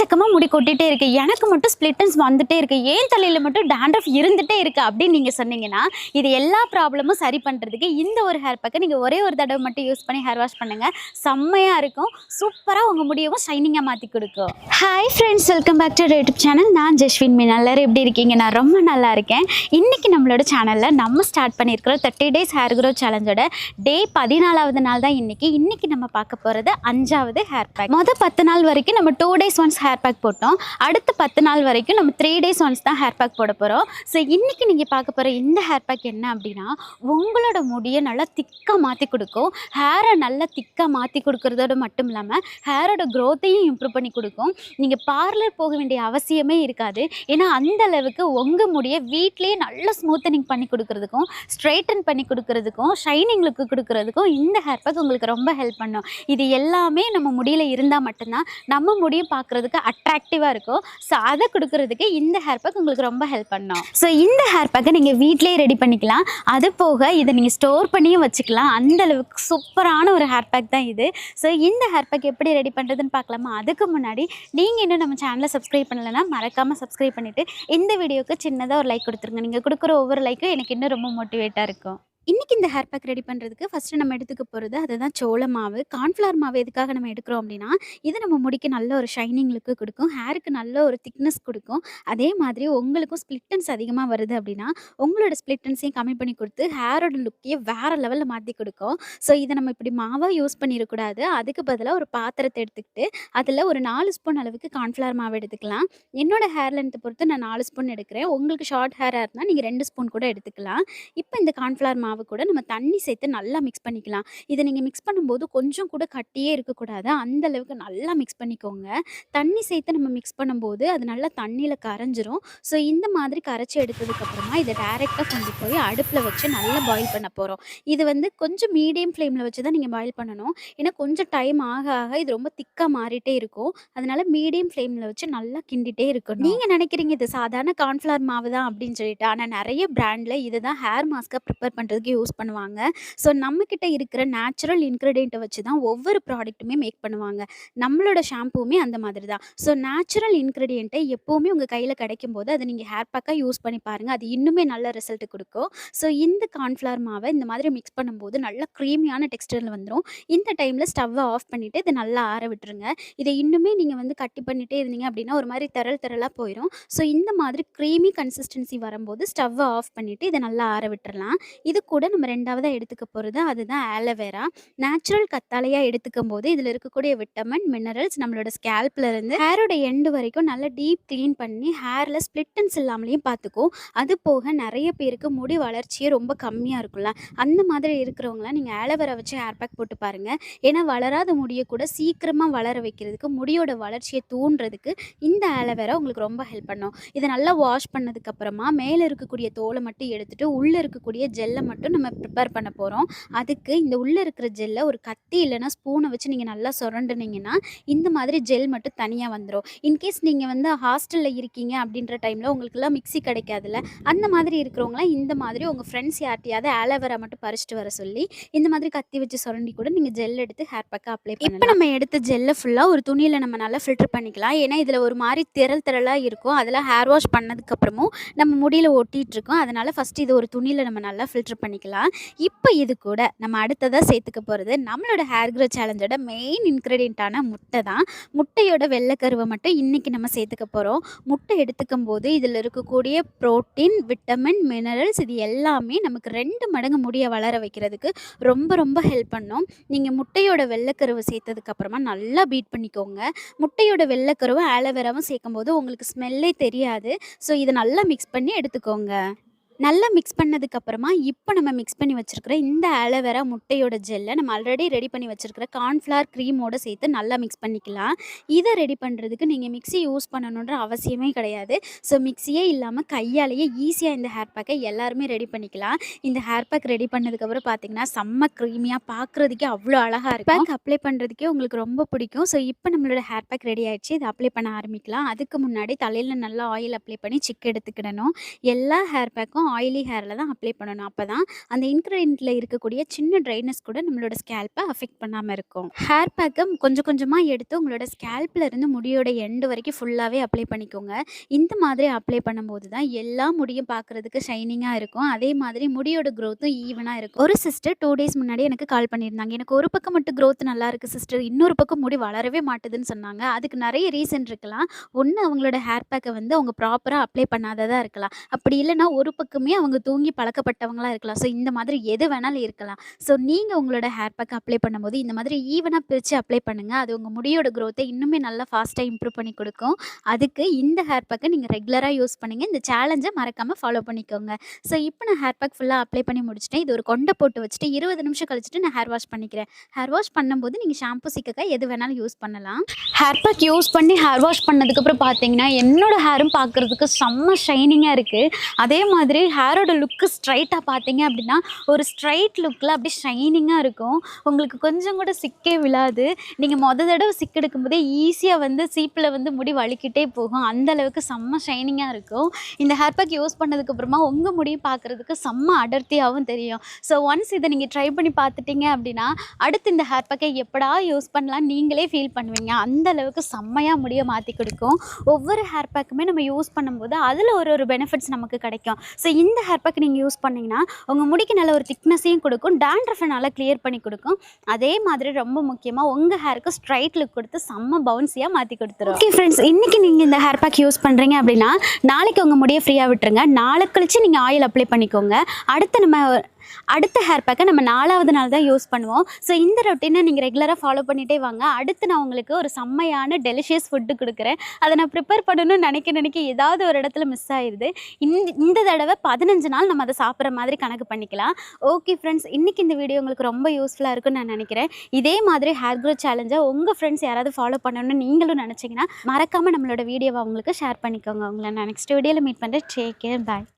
எக்கச்சக்கமாக முடி கொட்டிகிட்டே இருக்கு. எனக்கு மட்டும் ஸ்ப்ளிட்டன்ஸ் வந்துட்டே இருக்கு. ஏன் தலையில் மட்டும் டேண்ட்ரஃப் இருந்துகிட்டே இருக்கு அப்படின்னு நீங்கள் சொன்னீங்கன்னா இது எல்லா ப்ராப்ளமும் சரி பண்ணுறதுக்கு இந்த ஒரு ஹேர் பேக்கை நீங்கள் ஒரே ஒரு தடவை மட்டும் யூஸ் பண்ணி ஹேர் வாஷ் பண்ணுங்கள் செம்மையாக இருக்கும். சூப்பராக உங்கள் முடியவும் ஷைனிங்காக மாற்றி கொடுக்கும். Hi friends welcome back to YouTube channel நான் ஜஸ்வின் மீன். எல்லாரும் எப்படி இருக்கீங்க? நான் ரொம்ப நல்லா இருக்கேன். இன்றைக்கி நம்மளோட சேனலில் நம்ம ஸ்டார்ட் பண்ணியிருக்கிற தேர்ட்டி டேஸ் ஹேர் க்ரோ சேலஞ்சோட டே பதினாலாவது நாள் தான் இன்றைக்கி இன்றைக்கி நம்ம பார்க்க போகிறது அஞ்சாவது ஹேர் பேக் மொதல் பத்து நாள் வரைக்கும் நம்ம two days once hair hair pack போட்டோம். அடுத்த பத்து நாள் வரைக்கும் நம்ம த்ரீ டேஸ் ஒன்ஸ் தான் ஹேர் பேக் போட போகிறோம் ஸோ இன்றைக்கி நீங்கள் பார்க்க போகிற இந்த ஹேர் பேக் என்ன அப்படின்னா உங்களோட முடியை நல்லா திக்காக மாற்றி கொடுக்கும். ஹேரை நல்லா திக்காக மாற்றி கொடுக்குறதோட மட்டும் இல்லாமல் ஹேரோட க்ரோத்தையும் இம்ப்ரூவ் பண்ணி கொடுக்கும். நீங்கள் பார்லர் போக வேண்டிய அவசியமே இருக்காது. ஏன்னா அந்த அளவுக்கு உங்கள் முடியை வீட்லேயே நல்லா ஸ்மூத்தனிங் பண்ணி கொடுக்குறதுக்கும் ஸ்ட்ரைட்டன் பண்ணி கொடுக்கறதுக்கும் ஷைனிங் லுக்கு கொடுக்குறதுக்கும் இந்த ஹேர் பேக் உங்களுக்கு ரொம்ப ஹெல்ப் பண்ணும். இது எல்லாமே நம்ம முடியில் இருந்தால் மட்டும்தான் நம்ம முடியும் பார்க்குறதுக்கு அட்ராக்டிவாக இருக்கும் ஸோ அதை கொடுக்கறதுக்கு இந்த ஹேர் பேக் உங்களுக்கு ரொம்ப ஹெல்ப் பண்ணும். ஸோ இந்த ஹேர் பேக்கை நீங்கள் வீட்டிலேயே ரெடி பண்ணிக்கலாம். அது போக இதை நீங்கள் ஸ்டோர் பண்ணியும் வச்சுக்கலாம். அந்த அளவுக்கு சூப்பரான ஒரு ஹேர் பேக் தான் இது. ஸோ இந்த ஹேர் பேக் எப்படி ரெடி பண்ணுறதுன்னு பார்க்கலாமா? அதுக்கு முன்னாடி நீங்கள் இன்னும் நம்ம சேனலை சப்ஸ்கிரைப் பண்ணலைன்னா மறக்காமல் சப்ஸ்கிரைப் பண்ணிவிட்டு இந்த வீடியோக்கு சின்னதாக ஒரு லைக் கொடுத்துருங்க. நீங்கள் கொடுக்குற ஒவ்வொரு லைக்கும் எனக்கு இன்னும் ரொம்ப மோட்டிவேட்டாக இருக்கும். இன்றைக்கி இந்த ஹேர் பேக் ரெடி பண்ணுறதுக்கு ஃபஸ்ட்டு நம்ம எடுத்துக்க போகிறது அதுதான் சோள மாவு. கார்ன்ஃப்ளவர் மாவு எதுக்காக நம்ம எடுக்கிறோம் அப்படின்னா இது நம்ம முடிக்க நல்ல ஒரு ஷைனிங் லுக்கு கொடுக்கும். ஹேருக்கு நல்ல ஒரு திக்னஸ் கொடுக்கும். அதே மாதிரி உங்களுக்கும் ஸ்ப்ளிட்டன்ஸ் அதிகமாக வருது அப்படின்னா உங்களோட ஸ்ப்ளிட்டன்ஸையும் கம்மி பண்ணி கொடுத்து ஹேரோட லுக்கையே வேறு லெவலில் மாற்றி கொடுக்கும். ஸோ இதை நம்ம இப்படி மாவாக யூஸ் பண்ணிடக்கூடாது. அதுக்கு பதிலாக ஒரு பாத்திரத்தை எடுத்துக்கிட்டு அதில் ஒரு நாலு ஸ்பூன் அளவுக்கு கார்ன்ஃப்ளவர் மாவு எடுத்துக்கலாம். என்னோட ஹேர் லென்த்தை பொறுத்து நான் நாலு ஸ்பூன் எடுக்கிறேன். உங்களுக்கு ஷார்ட் ஹேராக இருந்தால் நீங்கள் ரெண்டு ஸ்பூன் கூட எடுத்துக்கலாம். இப்போ இந்த கார்ன்ஃப்ளவர் மாவு கூட நம்ம தண்ணி சேர்த்து நல்லா மிக்ஸ் பண்ணிக்கலாம். இதை நீங்கள் மிக்ஸ் பண்ணும்போது கொஞ்சம் கூட கட்டியே இருக்கக்கூடாது. அந்த அளவுக்கு நல்லா மிக்ஸ் பண்ணிக்கோங்க. தண்ணி சேர்த்து நம்ம மிக்ஸ் பண்ணும்போது அது நல்லா தண்ணியில் கரைஞ்சிரும். ஸோ இந்த மாதிரி கரைச்சி எடுத்ததுக்கப்புறமா இதை டேரெக்டாக கொண்டு போய் அடுப்பில் வச்சு நல்லா பாயில் பண்ண போகிறோம் இது வந்து கொஞ்சம் மீடியம் ஃப்ளேமில் வச்சு தான் நீங்கள் பாயில் பண்ணணும். ஏன்னா கொஞ்சம் டைம் ஆக ஆக இது ரொம்ப திக்காக மாறிட்டே இருக்கும். அதனால மீடியம் ஃப்ளேமில் வச்சு நல்லா கிண்டிட்டே இருக்கணும். நீங்கள் நினைக்கிறீங்க இது சாதாரண கார்ன்ஃப்ளவர் மாவு தான் அப்படின்னு சொல்லிட்டு. ஆனால் நிறைய பிராண்டில் இதுதான் ஹேர் மாஸ்க்காக ப்ரிப்பேர் பண்ணுறதுக்கு யூஸ் பண்ணுவாங்க. ஸோ நம்மக்கிட்ட இருக்கிற நேச்சுரல் இன்க்ரீடியண்ட்டை வச்சு தான் ஒவ்வொரு ப்ராடக்ட்டுமே மேக் பண்ணுவாங்க. நம்மளோட ஷாம்புவுமே அந்த மாதிரி தான். ஸோ நேச்சுரல் இன்க்ரீடியண்ட்டை எப்போவுமே உங்கள் கையில் கிடைக்கும் போது அதை நீங்கள் ஹேர் பேக்காக யூஸ் பண்ணி பாருங்கள் அது இன்னுமே நல்ல ரிசல்ட் கொடுக்கும். ஸோ இந்த கார்ன்ஃப்ளவர் மாவை இந்த மாதிரி மிக்ஸ் பண்ணும்போது நல்லா க்ரீமியான டெக்ஸ்டரில் வந்துடும் இந்த டைமில் ஸ்டவ்வை ஆஃப் பண்ணிவிட்டு இதை நல்லா ஆற விட்டுருங்க. இதை இன்னுமே நீங்கள் வந்து கட்டி பண்ணிகிட்டே இருந்தீங்க அப்படின்னா ஒரு மாதிரி திரள் திரளாக போயிடும் ஸோ இந்த மாதிரி க்ரீமி கன்சிஸ்டன்சி வரும்போது ஸ்டவ்வை ஆஃப் பண்ணிவிட்டு இதை நல்லா ஆற விட்டுறலாம் இது கூட நம்ம ரெண்டாவதாக எடுத்துக்க போகிறது அதுதான் ஆலோவேரா நேச்சுரல் கத்தாழையாக எடுத்துக்கும் போது இதில் இருக்கக்கூடிய விட்டமின் மினரல்ஸ் நம்மளோட ஸ்கேல்ப்லேருந்து ஹேரோட எண்டு வரைக்கும் நல்லா டீப் க்ளீன் பண்ணி ஹேரில் ஸ்ப்ளிட்டன்ஸ் இல்லாமலையும் பார்த்துக்கும் அது போக நிறைய பேருக்கு முடி வளர்ச்சியே ரொம்ப கம்மியாக இருக்கும்ல. அந்த மாதிரி இருக்கிறவங்களாம் நீங்கள் ஆலோவேரா வச்சு ஹேர் பேக் போட்டு பாருங்கள் ஏன்னா வளராத முடியை கூட சீக்கிரமாக வளர வைக்கிறதுக்கு முடியோட வளர்ச்சியை தூண்டுறதுக்கு இந்த ஆலோவேரா உங்களுக்கு ரொம்ப ஹெல்ப் பண்ணும். இதை நல்லா வாஷ் பண்ணதுக்கப்புறமா மேலே இருக்கக்கூடிய தோலை மட்டும் எடுத்துட்டு உள்ளே இருக்கக்கூடிய ஜெல்லை மட்டும் நம்ம ப்ரிப்பேர் பண்ண போகிறோம் அதுக்கு இந்த உள்ளே இருக்கிற ஜெல்லை ஒரு கத்தி இல்லைன்னா ஸ்பூனை வச்சு நீங்கள் நல்லா சுரண்டுனீங்கன்னா இந்த மாதிரி ஜெல் மட்டும் தனியாக வந்துடும் இன்கேஸ் நீங்கள் வந்து ஹாஸ்டலில் இருக்கீங்க அப்படின்ற டைமில் உங்களுக்குலாம் மிக்ஸி கிடைக்காதுல்ல அந்த மாதிரி இருக்கிறவங்களாம் இந்த மாதிரி உங்கள் ஃப்ரெண்ட்ஸ் யார்ட்டையாவது ஆலோவேரா மட்டும் பறிச்சுட்டு வர சொல்லி இந்த மாதிரி கத்தி வச்சு சுரண்டி கூட நீங்கள் ஜெல் எடுத்து ஹேர் பேக்காக அப்ளை இப்போ நம்ம எடுத்த ஜெல்லை ஃபுல்லாக ஒரு துணியில் நம்ம நல்லா ஃபில்டர் பண்ணிக்கலாம். ஏன்னா இதில் ஒரு மாதிரி திரள் திரளாக இருக்கும். அதெல்லாம் ஹேர் வாஷ் பண்ணதுக்கப்புறமும் நம்ம முடியில் ஒட்டிகிட்டு இருக்கோம். அதனால் ஃபஸ்ட்டு இது ஒரு துணியில் நம்ம நல்லா ஃபில்டர் பண்ணிக்கலாம். இப்போ இது கூட நம்ம அடுத்ததாக சேர்த்துக்க போகிறது நம்மளோட ஹேர் க்ரோ சேலஞ்சோட மெயின் இன்க்ரீடியண்ட்டான முட்டை தான். முட்டையோட வெள்ளைக்கருவை மட்டும் இன்றைக்கி நம்ம சேர்த்துக்க போகிறோம் முட்டை எடுத்துக்கும் போது இதில் இருக்கக்கூடிய ப்ரோட்டீன் விட்டமின் மினரல்ஸ் இது எல்லாமே நமக்கு ரெண்டு மடங்கு முடியை வளர வைக்கிறதுக்கு ரொம்ப ரொம்ப ஹெல்ப் பண்ணும். நீங்கள் முட்டையோட வெள்ளைக்கருவை சேர்த்ததுக்கப்புறமா நல்லா பீட் பண்ணிக்கோங்க. முட்டையோட வெள்ளைக்கருவை ஆலோவேராவும் சேர்க்கும்போது உங்களுக்கு ஸ்மெல்லே தெரியாது. ஸோ இதை நல்லா மிக்ஸ் பண்ணி எடுத்துக்கோங்க. நல்லா மிக்ஸ் பண்ணதுக்கப்புறமா இப்போ நம்ம மிக்ஸ் பண்ணி வச்சுருக்கிற இந்த அலோவேரா முட்டையோட ஜெல்லை நம்ம ஆல்ரெடி ரெடி பண்ணி வச்சுருக்கிற கார்ன்ஃப்ளவர் க்ரீமோட சேர்த்து நல்லா மிக்ஸ் பண்ணிக்கலாம். இதை ரெடி பண்ணுறதுக்கு நீங்கள் மிக்ஸி யூஸ் பண்ணணுன்ற அவசியமே கிடையாது. ஸோ மிக்ஸியே இல்லாமல் கையாலேயே ஈஸியாக இந்த ஹேர் பேக்கை எல்லாருமே ரெடி பண்ணிக்கலாம். இந்த ஹேர் பேக் ரெடி பண்ணதுக்கப்புறம் பார்த்தீங்கன்னா செம்ம க்ரீமியாக பார்க்குறதுக்கே அவ்வளோ அழகாக இருக்கும். பேக் அப்ளை பண்ணுறதுக்கே உங்களுக்கு ரொம்ப பிடிக்கும். ஸோ இப்போ நம்மளோட ஹேர் பேக் ரெடி ஆகிடுச்சு இதை அப்ளை பண்ண ஆரம்பிக்கலாம். அதுக்கு முன்னாடி தலையில் நல்லா ஆயில் அப்ளை பண்ணி சிக்கு எடுத்துக்கிடணும். எல்லா ஹேர் பேக்கும் ஆயிலி ஹேரில் தான் அப்ளை பண்ணணும். அப்போ தான் அந்த இன்க்ரீடியண்ட்டில் இருக்கக்கூடிய சின்ன ட்ரைனஸ் கூட நம்மளோட ஸ்கேல்ப்பை அஃபெக்ட் பண்ணாமல் இருக்கும். ஹேர் பேக்கை கொஞ்சம் கொஞ்சமாக எடுத்து உங்களோட ஸ்கேல்ப்பில் இருந்து முடியோட எண்டு வரைக்கும் ஃபுல்லாகவே அப்ளை பண்ணிக்கோங்க. இந்த மாதிரி அப்ளை பண்ணும்போது தான் எல்லா முடியும் பார்க்குறதுக்கு ஷைனிங்காக இருக்கும். அதே மாதிரி முடியோட க்ரோத்தும் ஈவனாக இருக்கும். ஒரு சிஸ்டர் டூ டேஸ் முன்னாடி எனக்கு கால் பண்ணியிருந்தாங்க. எனக்கு ஒரு பக்கம் மட்டும் க்ரோத் நல்லா இருக்குது சிஸ்டர் இன்னொரு பக்கம் முடி வளரவே மாட்டுதுன்னு சொன்னாங்க. அதுக்கு நிறைய ரீசன் இருக்கலாம். ஒன்று அவங்களோட ஹேர் பேக்கை வந்து அவங்க ப்ராப்பராக அப்ளை பண்ணாததாக இருக்கலாம். அப்படி இல்லைன்னா ஒரு பக்கம் அவங்க தூங்கி பழக்கப்பட்டவங்களா இருக்கலாம். ஸோ இந்த மாதிரி எது வேணாலும் இருக்கலாம். ஸோ நீங்கள் உங்களோட ஹேர் பேக் அப்ளை பண்ணும்போது இந்த மாதிரி ஈவனாக பிரித்து அப்ளை பண்ணுங்கள் அது உங்கள் முடியோட க்ரோத்தை இன்னுமே நல்லா ஃபாஸ்ட்டாக இம்ப்ரூவ் பண்ணி கொடுக்கும். அதுக்கு இந்த ஹேர் பேக்கை நீங்கள் ரெகுலராக யூஸ் பண்ணுங்க. இந்த சேலஞ்சை மறக்காமல் ஃபாலோ பண்ணிக்கோங்க. ஸோ இப்போ நான் ஹேர் பேக் ஃபுல்லாக அப்ளை பண்ணி முடிச்சிட்டேன். இது ஒரு கொண்டை போட்டு வச்சுட்டு இருபது நிமிஷம் கழிச்சிட்டு நான் ஹேர் வாஷ் பண்ணிக்கிறேன். ஹேர் வாஷ் பண்ணும்போது நீங்கள் ஷாம்பு சிக்கக்காய் எது வேணாலும் யூஸ் பண்ணலாம். ஹேர் பேக் யூஸ் பண்ணி ஹேர் வாஷ் பண்ணதுக்கப்புறம் பார்த்தீங்கன்னா என்னோட ஹேரும் பார்க்குறதுக்கு செம்ம ஷைனிங்காக இருக்குது அதே மாதிரி ஹேரோட லுக்கு ஸ்ட்ரைட்டாக பார்த்தீங்க அப்படின்னா ஒரு ஸ்ட்ரைட் லுக்கில் அப்படியே ஷைனிங்காக இருக்கும். உங்களுக்கு கொஞ்சம் கூட சிக்கே விழாது. நீங்கள் மொத தடவை சிக் எடுக்கும்போதே ஈஸியாக வந்து சீப்பில் வந்து முடி வலிக்கிட்டே போகும். அந்தளவுக்கு செம்ம ஷைனிங்காக இருக்கும். இந்த ஹேர் பேக் யூஸ் பண்ணதுக்கப்புறமா உங்கள் முடியும் பார்க்குறதுக்கு செம்ம அடர்த்தியாகவும் தெரியும். ஸோ ஒன்ஸ் இதை நீங்கள் ட்ரை பண்ணி பார்த்துட்டீங்க அப்படின்னா அடுத்து இந்த ஹேர் பேக்கை எப்படா யூஸ் பண்ணலாம் நீங்களே ஃபீல் பண்ணுவீங்க. அந்த அளவுக்கு செம்மையாக முடிய மாற்றி கொடுக்கும். ஒவ்வொரு ஹேர் பேக்குமே நம்ம யூஸ் பண்ணும்போது அதில் ஒரு ஒரு பெனிஃபிட்ஸ் நமக்கு கிடைக்கும். ஸோ இந்த ஹேர் பேக் நீங்கள் யூஸ் பண்ணிங்கன்னா உங்கள் முடிக்கு நல்ல ஒரு திக்னஸையும் கொடுக்கும் டேண்ட்ரஃபை நல்லா கிளியர் பண்ணி கொடுக்கும். அதே மாதிரி ரொம்ப முக்கியமாக உங்கள் ஹேருக்கு ஸ்ட்ரைட் லுக் கொடுத்து செம்ம பவுன்ஸியாக மாற்றி கொடுத்துரும். ஓகே ஃப்ரெண்ட்ஸ் இன்றைக்கி நீங்கள் இந்த ஹேர் பேக் யூஸ் பண்ணுறீங்க அப்படின்னா நாளைக்கு உங்கள் முடியை ஃப்ரீயாக விட்டுருங்க. நாளை கழிச்சு நீங்கள் ஆயில் அப்ளை பண்ணிக்கோங்க. அடுத்து நம்ம அடுத்த ஹேர் பேக்கை நம்ம நாலாவது நாள் தான் யூஸ் பண்ணுவோம். ஸோ இந்த ரொட்டீனை நீங்கள் ரெகுலராக ஃபாலோ பண்ணிகிட்டே வாங்க. அடுத்து நான் உங்களுக்கு ஒரு செம்மையான டெலிஷியஸ் ஃபுட்டு கொடுக்குறேன். அதை நான் ப்ரிப்பேர் பண்ணணும்னு நினைக்க நினைக்க ஏதாவது ஒரு இடத்துல மிஸ் ஆயிடுது இந்த இந்த தடவை பதினஞ்சு நாள் நம்ம அதை சாப்பிட்ற மாதிரி கணக்கு பண்ணிக்கலாம். ஓகே ஃப்ரெண்ட்ஸ் இன்றைக்கி இந்த வீடியோ உங்களுக்கு ரொம்ப யூஸ்ஃபுல்லாக இருக்குன்னு நான் நினைக்கிறேன். இதே மாதிரி ஹேர் க்ரோத் சேலஞ்சை உங்கள் ஃப்ரெண்ட்ஸ் யாராவது ஃபாலோ பண்ணணும்னு நீங்களும் நினச்சிங்கன்னா மறக்காமல் நம்மளோட வீடியோவை அவங்களுக்கு ஷேர் பண்ணிக்கோங்க. உங்களை நான் நெக்ஸ்ட் வீடியோவில் மீட் பண்ணுறேன் டேக் கேர் பாய்